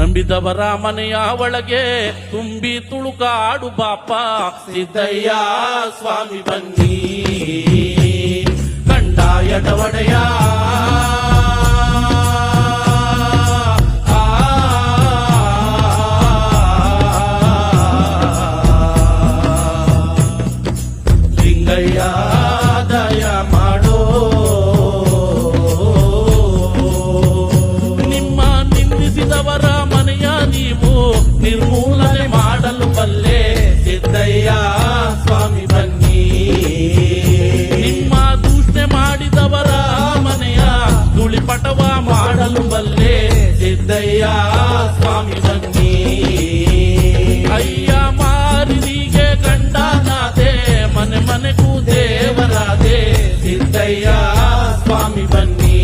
ನಂಬಿದವರ ಮನೆಯ ಒಳಗೆ ತುಂಬಿ ತುಳುಕಾಡು ಬಾಪ. ಸಿದ್ದಯ್ಯ ಸ್ವಾಮಿ ಬನ್ನಿ. ಕಂಡಾಯಡವಡೆಯ ಲಿಂಗಯ್ಯ. ನಿರ್ಮೂಲನೆ ಮಾಡಲು ಬಲ್ಲೆ ಸಿದ್ದಯ್ಯ, ಸ್ವಾಮಿ ಬನ್ನಿ. ನಿಮ್ಮ ದೂಷಣೆ ಮಾಡಿದವರ ಮನೆಯ ಧೂಳಿಪಟವ ಮಾಡಲು ಬಲ್ಲೆ ಸಿದ್ದಯ್ಯ, ಸ್ವಾಮಿ ಬನ್ನಿ. ಅಯ್ಯ ಮಾರಿನಿಗೆ ಗಂಡನಾದೆ ಮನೆ ಮನೆಗೂ ದೇವರಾದೆ ಸಿದ್ದಯ್ಯ, ಸ್ವಾಮಿ ಬನ್ನಿ.